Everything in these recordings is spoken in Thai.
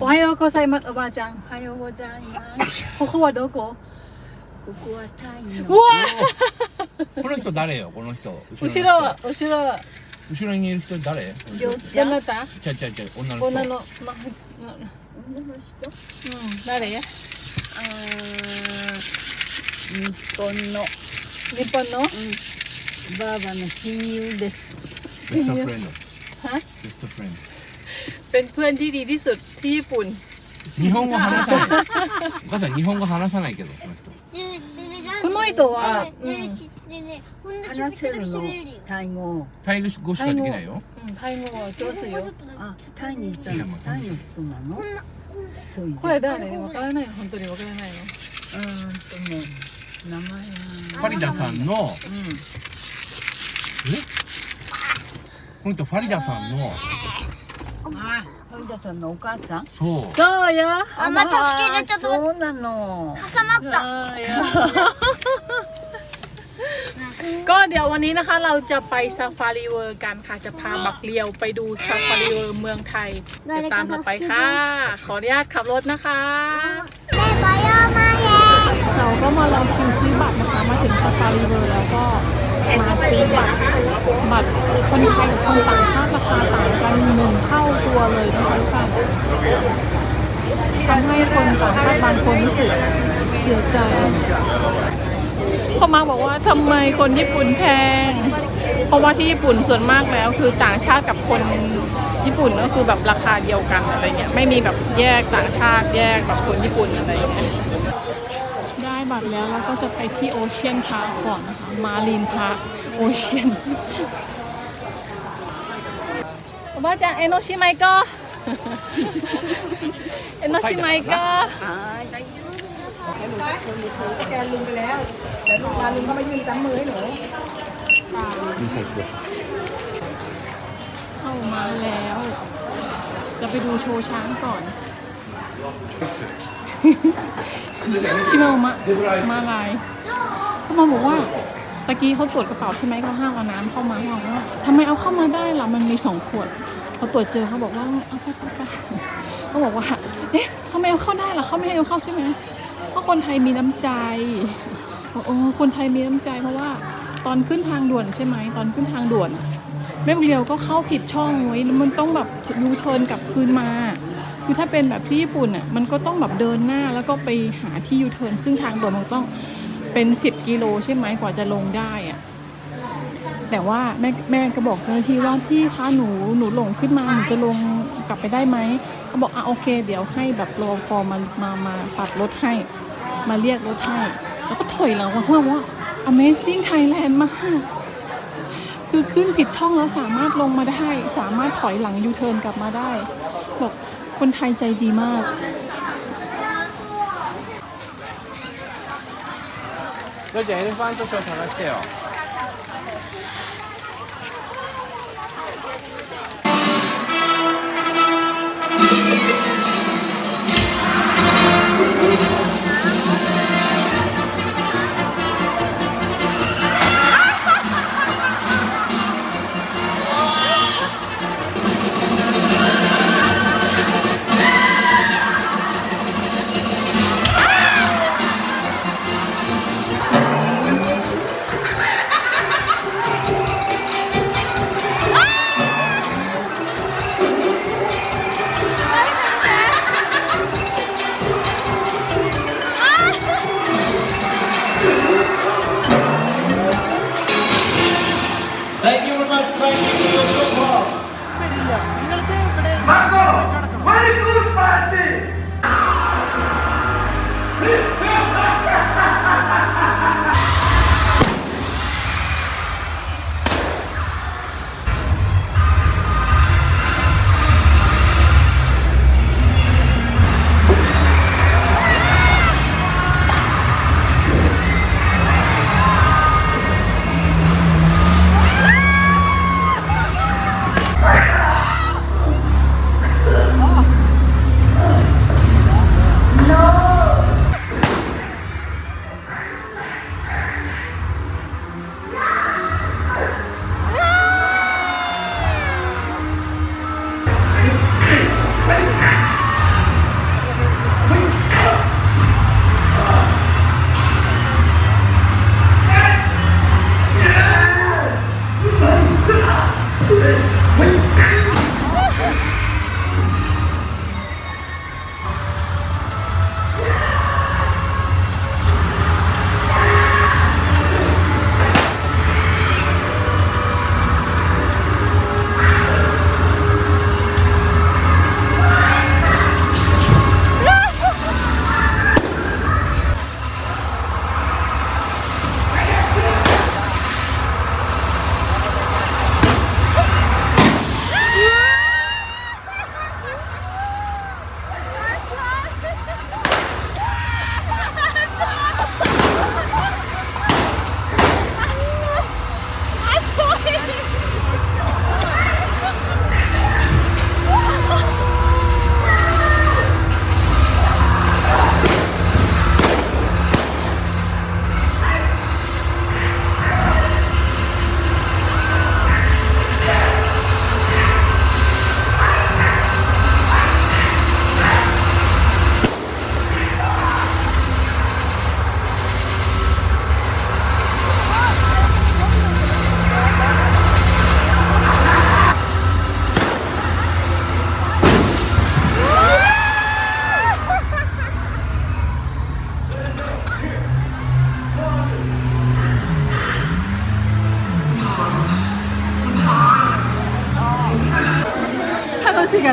おはようございます。おばあちゃん。おはようございます。ここはどこ？ここはタイの。うわ！この人誰よ？この人。後ろは後ろは後ろ。にいる人誰？どなた？ちゃうちゃうちゃう。女の人。女のま女の人？うん誰？やあー日本の、日本の？うん、ばあばの親友です。ベストフレンド。ฮะベストフレン เป็นเพื่อนที่ดีที่สุดที่ญี่ปุ่น ド日本語話さないお母さん日本語話さないけどこの人ででねじゃあこの人はねうんねちねねこんなちょっと話せるの喋れるよタイ語タイ語しかできないようんタイ語は上手よあタイにいたのいやもうタイの人なのこんなそういうこれ誰わからないよ本当にわからないようーんとね名前はファリダさんのうんこの人ファリダさんの あファリダさんのお母さんそうそうよあまた助けてちょっと待っそうなのて挟まった そうよก็เดี๋ยววันนี้นะคะเราจะไปซาฟารีเวิร์กันค่ะจะพาบักเลียวไปดูซาฟารีเวิร์เมืองไทยเดี๋ยวตามเราไปค่ะ ขออนุญาตขับรถนะคะ แม่ไปย่อมาเอง เราก็มารอคิวซื้อบัตรนะคะ มาถึงซาฟารีเวิร์แล้วก็มาซื้อบัตร บัตรคนไทยกับคนต่างชาติราคาต่างกันหนึ่งเท่า า ตัวเลยนะคะทุกท่านทำให้คนต่างชาติบางคนรู้สึกเสียใจพ่อมาบอกว่าทำไมคนญี่ปุ่นแพง เพราะว่าที่ญี่ปุ่นส่วนมากแล้ว คือต่างชาติกับคนญี่ปุ่นก็คือแบบราคาเดียวกันอะไรเงี้ยไม่มีแบบแยกต่างชาติแยกแบบคนญี่ปุ่นอะไรเงี้ยได้บัตรแล้วแล้วก็จะไปที่โอเชียนพาร์คก่อนนะคะมารีนพาร์คโอเชียน おばあちゃん江ノ島行こう江ノ島行こう มีใส่ขวด เข้ามาแล้ว จะไปดูโชว์ช้างก่อน ชิโมมะมาลายเขามาบอกว่า ตะกี้เขาตรวจกระเป๋าใช่ไหมเขาห้ามเอาน้ำเข้ามาเขาบอกว่าทำไมเอาเข้ามาได้ล่ะมันมีสองขวดพอตรวจเจอเขาบอกว่าเอาไปไปไปเขาบอกว่าเอ๊ะทำไมเอาเข้าได้ล่ะเขาไม่ให้เอาเข้าใช่ไหมเพราะคนไทยมีน้ำใจบอกโอ้คนไทยมีน้ำใจเพราะว่าตอนขึ้นทางด่วนใช่ไหมตอนขึ้นทางด่วนแม่เรียวก็เข้าผิดช่องไว้แล้วมันต้องแบบยูเทิร์นกลับคืนมาคือถ้าเป็นแบบที่ญี่ปุ่นอะมันก็ต้องแบบเดินหน้าแล้วก็ไปหาที่ยูเทิร์นซึ่งทางด่วนมันต้อง เป็น10กิโลใช่ไหมกว่าจะลงได้อะแต่ว่าแม่แม่ก็บอกเจ้าหน้าที่ว่าพี่คะหนูหนูหลงขึ้นมาหนูจะลงกลับไปได้ไหมเขาบอกอะโอเค เดี๋ยวให้แบบรอพอมามามาปรับรถให้ มาเรียกรถให้แล้วก็ถอยหลังว่าว่าว่า Amazing Thailand มากคือขึ้นผิดช่องแล้วสามารถลงมาได้ สามารถถอยหลังยูเทิร์นกลับมาได้ บอกคนไทยใจดีมาก 여자 엘리판트 쇼 잘하세 요.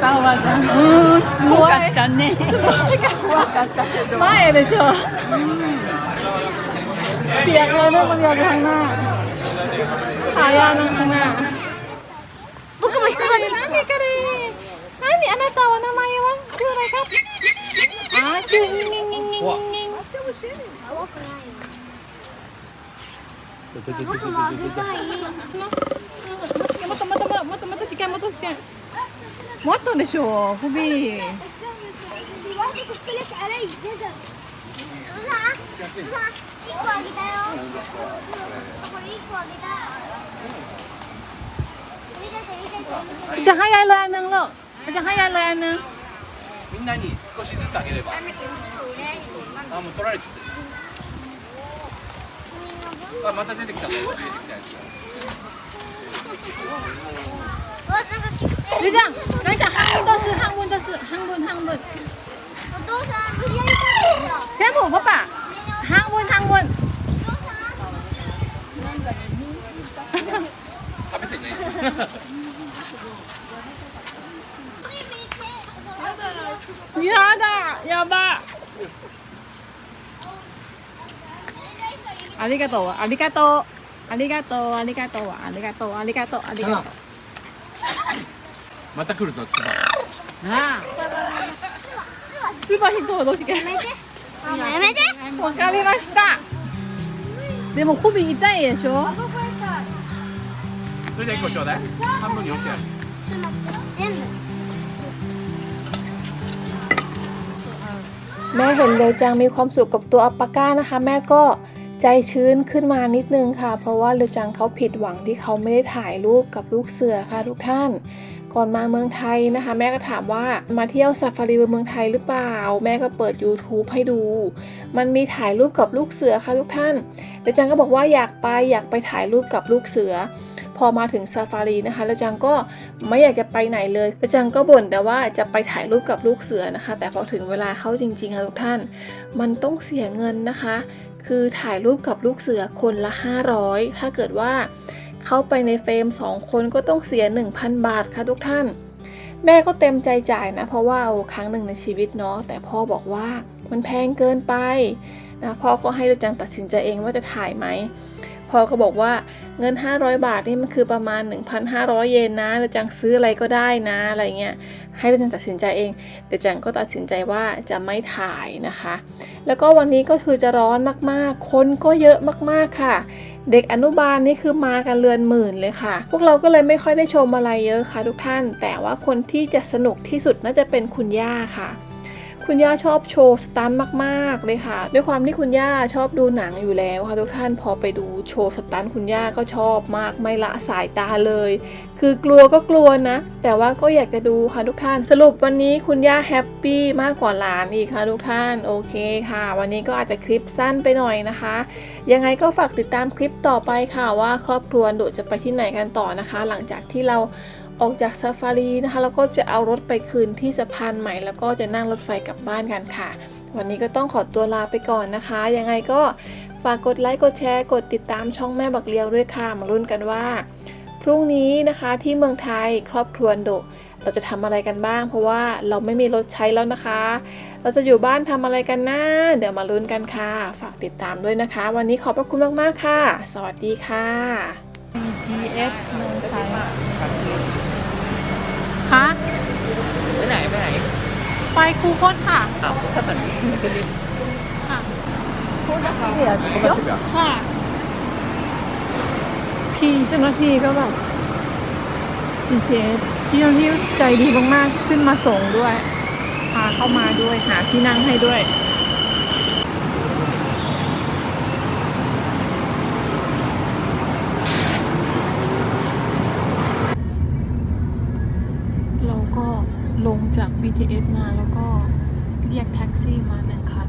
たわざうんかったね。怖かったけど。前でしょ、僕も引っかかって何彼何あなたお名前は？将来があーちゅんにんにんにんにん僕もい。て見てて見てて จะให้ยายเลยอันนึงลูกจะให้ยายเลยอันนึง みんなに少しずつあげればあもう取られちゃってあまた出てきた出てきたやつ うわなんかきえじゃんなんか半分どす半分どす半分半分お父さん無理やり食べた全部パパ半分半分お父さん食べてねやだやばありがとうありがとうありがとうありがとうありがとうありがとうありがとう また来るぞつばああつばひとどしかやめてママやめてわかりましたでも首痛いでしょそれじゃあ1個ちょうだい半分に折ってやるちょっと待って全部 แม่เห็นเรียวจังมีความสุขกับตัวอัปปาก้านะคะ แม่ก็ ใจชื้นขึ้นมานิดนึงค่ะ เพราะว่าเรียวจังเขาผิดหวังที่เขาไม่ได้ถ่ายรูปกับลูกเสือค่ะทุกท่าน ก่อนมาเมืองไทยนะคะ แม่ก็ถามว่ามาเที่ยวซาฟารีเมืองไทยหรือเปล่า แม่ก็เปิด YouTube ให้ดู มันมีถ่ายรูปกับลูกเสือค่ะทุกท่านเรียวจังก็บอกว่าอยากไปอยากไปถ่ายรูปกับลูกเสือพอมาถึงซาฟารีนะคะแล้วจังก็ไม่อยากจะไปไหนเลยแล้วจังก็บ่นแต่ว่าจะไปถ่ายรูปกับลูกเสือนะคะ แต่พอถึงเวลาเข้าจริงๆค่ะทุกท่าน มันต้องเสียเงินนะคะ คือถ่ายรูปกับลูกเสือคนละ 500 ถ้าเกิดว่าเข้าไปในเฟรม 2 คนก็ต้องเสีย 1,000 บาทค่ะทุกท่าน แม่ก็เต็มใจจ่ายนะ เพราะว่าโอ้ครั้งหนึ่งในชีวิตเนาะแต่พ่อบอกว่ามันแพงเกินไปนะพ่อก็ให้จังตัดสินใจเองว่าจะถ่ายไหม พ่อก็บอกว่าเงิน 500 บาทนี่มันคือประมาณ 1,500 เยนนะแล้วจังซื้ออะไรก็ได้นะอะไรเงี้ยให้เดจังตัดสินใจเองเดี๋ยวจังก็ตัดสินใจว่าจะไม่ถ่ายนะคะ แล้วก็วันนี้ก็คือจะร้อนมากๆ คนก็เยอะมากๆค่ะ เด็กอนุบาลนี่คือมากันเรือนหมื่นเลยค่ะ พวกเราก็เลยไม่ค่อยได้ชมอะไรเยอะค่ะทุกท่าน แต่ว่าคนที่จะสนุกที่สุดน่าจะเป็นคุณย่าค่ะ คุณย่าชอบโชว์สตันมากๆเลยค่ะ ด้วยความที่คุณย่าชอบดูหนังอยู่แล้วค่ะทุกท่านพอไปดูโชว์สตันคุณย่าก็ชอบมากไม่ละสายตาเลย คือกลัวก็กลัวนะ แต่ว่าก็อยากจะดูค่ะทุกท่าน สรุปวันนี้คุณย่าแฮปปี้มากกว่าหลานอีกค่ะทุกท่านโอเคค่ะ วันนี้ก็อาจจะคลิปสั้นไปหน่อยนะคะ ยังไงก็ฝากติดตามคลิปต่อไปค่ะว่าครอบครัวดุจะไปที่ไหนกันต่อนะคะ หลังจากที่เรา ออกจากซาฟารีนะคะแล้วก็จะเอารถไปคืนที่สะพานใหม่ แล้วก็จะนั่งรถไฟกลับบ้านกันค่ะ วันนี้ก็ต้องขอตัวลาไปก่อนนะคะ ยังไงก็ฝากกดไลค์กดแชร์กดติดตามช่องแม่บักเลียวด้วยค่ะมาลุ้นกันว่า พรุ่งนี้นะคะที่เมืองไทยครอบครัวโดเราจะทำอะไรกันบ้าง เพราะว่าเราไม่มีรถใช้แล้วนะคะ เราจะอยู่บ้านทำอะไรกันนะเดี๋ยวมาลุ้นกันค่ะ ฝากติดตามด้วยนะคะ วันนี้ขอบพระคุณมากๆค่ะ สวัสดีค่ะ BTS เมืองไทย คะไปไหนไปไหน ไปคูคตค่ะอ้าวถ้าแบบนี้ค่ะเสียค่ะ พี่เจ้าหน้าที่ก็แบบ GPS พี่เจ้าหน้าที่ใจดีมากๆ ขึ้นมาส่งด้วย พาเข้ามาด้วย หาที่นั่งให้ด้วย BTS มาแล้วก็เรียกแท็กซี่มาหนึ่งคัน